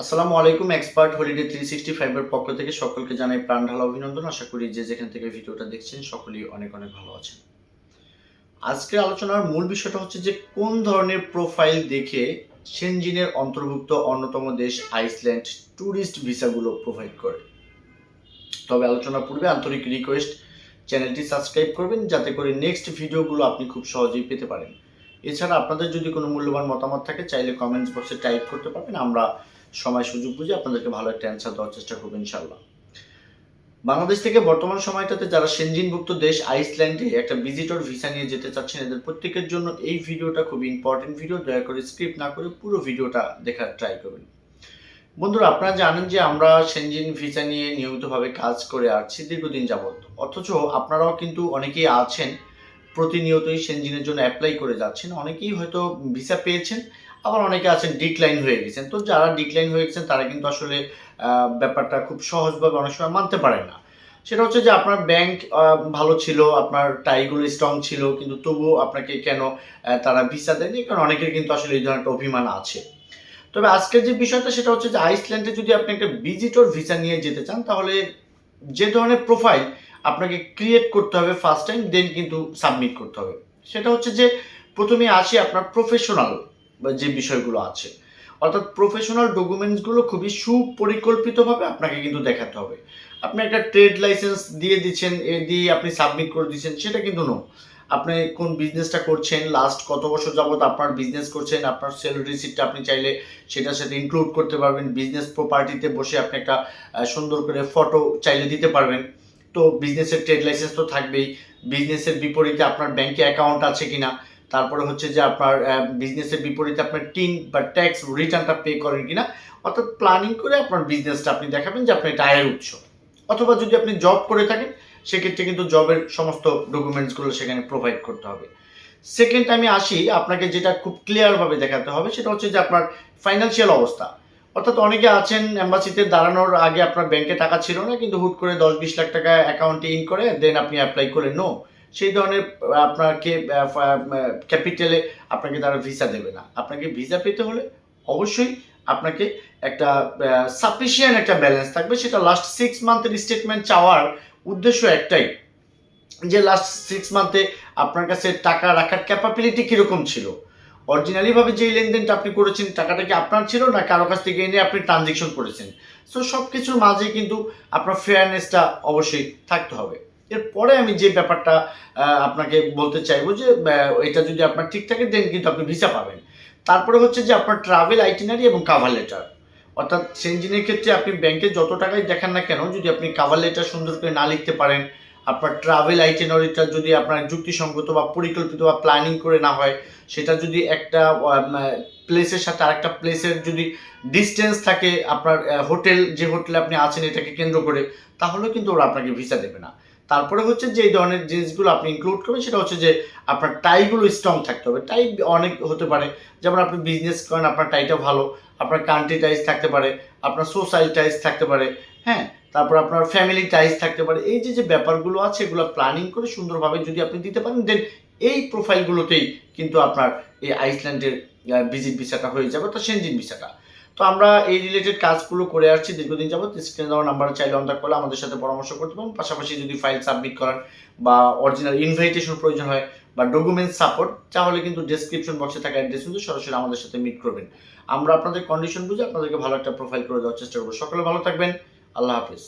আসসালামু আলাইকুম, expert holiday three sixty ফাইভের পক্ষ থেকে সকলকে জানাই প্রাণ ঢালা অভিনন্দন। আশা করি যে যেখান থেকে ভিডিওটা দেখছেন সকলেই অনেক অনেক ভালো আছেন। আজকের আলোচনার মূল বিষয়টা হচ্ছে যে কোন ধরনের প্রোফাইল দেখে সেনজিনের অন্তর্ভুক্ত অন্যতম দেশ আইসল্যান্ড ট্যুরিস্ট ভিসাগুলো প্রোভাইড করে। তবে আলোচনার পূর্বে আন্তরিক রিকোয়েস্ট চ্যানেলটি সাবস্ক্রাইব করবেন যাতে করে নেক্সট ভিডিওগুলো আপনি খুব সহজেই পেতে পারেন। এছাড়া আপনাদের যদি কোনো মূল্যবান মতামত থাকে, চাইলে কমেন্টস বক্সে টাইপ করতে পারবেন। আমরা সময় সুযোগ বুঝে আপনাদেরকে ভালো একটা অ্যান্সার দেওয়ার চেষ্টা করব ইনশাল্লাহ বাংলাদেশ থেকে বর্তমান সময়টাতে যারা সেনজিনভুক্ত দেশ, আইসল্যান্ডে একটা ভিজিটর ভিসা নিয়ে যেতে চাচ্ছেন, এদের প্রত্যেকের জন্য এই ভিডিওটা খুব ইম্পর্টেন্ট ভিডিও দয়া করে স্ক্রিপ্ট না করে পুরো ভিডিওটা দেখার ট্রাই করবেন বন্ধুরা, আপনারা জানেন যে আমরা সেনজিন ভিসা নিয়ে নিয়মিতভাবে কাজ করে আসছি দীর্ঘদিন যাবৎ। অথচ আপনারাও কিন্তু অনেকেই আছেন, প্রতিনিয়তই সেনজিনের জন্য অ্যাপ্লাই করে যাচ্ছেন। অনেকেই হয়তো ভিসা পেয়েছেন আবার অনেকে আছেন ডিক্লাইন হয়ে গেছেন। তো যারা ডিক্লাইন হয়ে গেছেন, তারা কিন্তু আসলে ব্যাপারটা খুব সহজভাবে অনেক সময় মানতে পারেন না। সেটা হচ্ছে যে আপনার ব্যাংক ভালো ছিল, আপনার টাইগুলো স্ট্রং ছিল, কিন্তু তবুও আপনাকে কেন তারা ভিসা দেয়নি? কারণ অনেকের কিন্তু আসলে এই ধরনের অভিমান আছে। তবে আজকের যে বিষয়টা, সেটা হচ্ছে যে আইসল্যান্ডে যদি আপনি একটা ভিজিটর ভিসা নিয়ে যেতে চান, তাহলে যে ধরনের প্রোফাইল আপনাকে ক্রিয়েট করতে হবে ফার্স্ট টাইম দেন কিন্তু সাবমিট করতে হবে। সেটা হচ্ছে যে প্রথমে আসি আপনার প্রফেশনাল যে বিষয়গুলো আছে। অর্থাৎ প্রফেশনাল ডকুমেন্টসগুলো খুবই সুপরিকল্পিতভাবে আপনাকে কিন্তু দেখাতে হবে। আপনি একটা ট্রেড লাইসেন্স দিয়ে দিচ্ছেন, এ দিয়ে আপনি সাবমিট করে দিচ্ছেন, সেটা কিন্তু নো আপনি কোন বিজনেসটা করছেন লাস্ট কত বছর যাবত আপনার বিজনেস করছেন, আপনার সেল রিসিপ্টটা আপনি চাইলে সেটার সাথে ইনক্লুড করতে পারবেন বিজনেস প্রপার্টিতে বসে আপনি একটা সুন্দর করে ফটো চাইলে দিতে পারবেন। তো বিজনেসের ট্রেড লাইসেন্স তো থাকবেই। বিজনেসের বিপরীতে আপনার ব্যাংকে অ্যাকাউন্ট আছে কিনা তারপরে হচ্ছে যে আপনার বিজনেসের বিপরীতে আপনার টিন বা ট্যাক্স রিটার্নটা পে করেন কিনা, অর্থাৎ প্ল্যানিং করে আপনার বিজনেসটা আপনি দেখাবেন যে আপনি এটা উৎস। অথবা যদি আপনি জব করে থাকেন, সেক্ষেত্রে কিন্তু জবের সমস্ত ডকুমেন্টসগুলো সেখানে প্রোভাইড করতে হবে। সেকেন্ড আমি আসি, আপনাকে যেটা খুব ক্লিয়ারভাবে দেখাতে হবে, সেটা হচ্ছে যে আপনার ফাইন্যান্সিয়াল অবস্থা। অর্থাৎ অনেকে আছেন অ্যাম্বাসিতে দাঁড়ানোর আগে আপনার ব্যাংকে টাকা ছিল না, কিন্তু হুট করে দশ বিশ লাখ টাকা অ্যাকাউন্টে ইন করে দেন আপনি অ্যাপ্লাই করে নো সেই ধরনের আপনাকে ক্যাপিটালে আপনাকে তারা ভিসা দেবে না। আপনাকে ভিসা পেতে হলে অবশ্যই আপনাকে একটা সাফিসিয়েন্ট একটা ব্যালেন্স থাকবে। সেটা লাস্ট সিক্স মান্থের স্টেটমেন্ট চাওয়ার উদ্দেশ্য একটাই। যে লাস্ট সিক্স মান্থে আপনার কাছে টাকা রাখার ক্যাপাবিলিটি কীরকম ছিল? অরিজিনালি ভাবে যে লেনদেনটা আপনি করেছেন, টাকাটা কি আপনার ছিল না কারও কাছ থেকে এনে আপনি ট্রানজেকশন করেছেন? সো সব কিছুর মাঝে কিন্তু আপনার ফেয়ারনেসটা অবশ্যই থাকতে হবে। এরপরে আমি যে ব্যাপারটা আপনাকে বলতে চাইব যে এটা যদি আপনার ঠিক থাকে দেন কিন্তু আপনি ভিসা পাবেন। তারপরে হচ্ছে যে, আপনার ট্রাভেল আইটিনারি এবং কাভার লেটার অর্থাৎ সেনজিনের ক্ষেত্রে আপনি ব্যাংকে যত টাকাই দেখান না কেন, যদি আপনি কাভার লেটার সুন্দর করে না লিখতে পারেন, আপনার ট্রাভেল আইটিনারিটা যদি আপনার যুক্তিসঙ্গত বা পরিকল্পিত বা প্ল্যানিং করে না হয়, সেটা যদি একটা প্লেসের সাথে আরেকটা প্লেসের যদি ডিস্টেন্স থাকে, আপনার হোটেল যে হোটেলে আপনি আছেন, এটাকে কেন্দ্র করে, তাহলে কিন্তু ওরা আপনাকে ভিসা দেবে না। তারপরে হচ্ছে যে ধরনের জিনিসগুলো আপনি ইনক্লুড করবেন, সেটা হচ্ছে যে আপনার টাইগুলো স্ট্রং থাকতে হবে। টাই অনেক হতে পারে, যেমন আপনি বিজনেস করেন, আপনার টাইটা ভালো, আপনার কান্ট্রি টাইজ থাকতে পারে, আপনার সোশ্যাল টাইজ থাকতে পারে হ্যাঁ? তারপর আপনার ফ্যামিলি টাইজ থাকতে পারে। এই যে যে ব্যাপারগুলো আছে, এগুলো প্ল্যানিং করে সুন্দরভাবে যদি আপনি দিতে পারেন দেন এই প্রোফাইলগুলোতেই কিন্তু আপনার এই আইসল্যান্ডের ভিজিট ভিসাটা হয়ে যাবে তো সেনজিন ভিসাটা তো আমরা এই রিলেটেড কাজগুলো করে আসছি দীর্ঘদিন যাব স্ক্রিনে দেওয়া নাম্বার চাইলে অন করলে আমাদের সাথে পরামর্শ করতে পারেন পাশাপাশি যদি ফাইল সাবমিট করার বা অরিজিনাল ইনভাইটেশন প্রয়োজন হয় বা ডকুমেন্ট সাপোর্ট তাহলে কিন্তু ডিসক্রিপশন বক্সে থাকা অ্যাড্রেস কিন্তু সরাসরি আমাদের সাথে মিট করবেন। আমরা আপনাদের কন্ডিশন বুঝে আপনাদেরকে ভালো একটা প্রোফাইল করে দেওয়ার চেষ্টা করব। সকলে ভালো থাকবেন। আল্লাহ হাফিজ।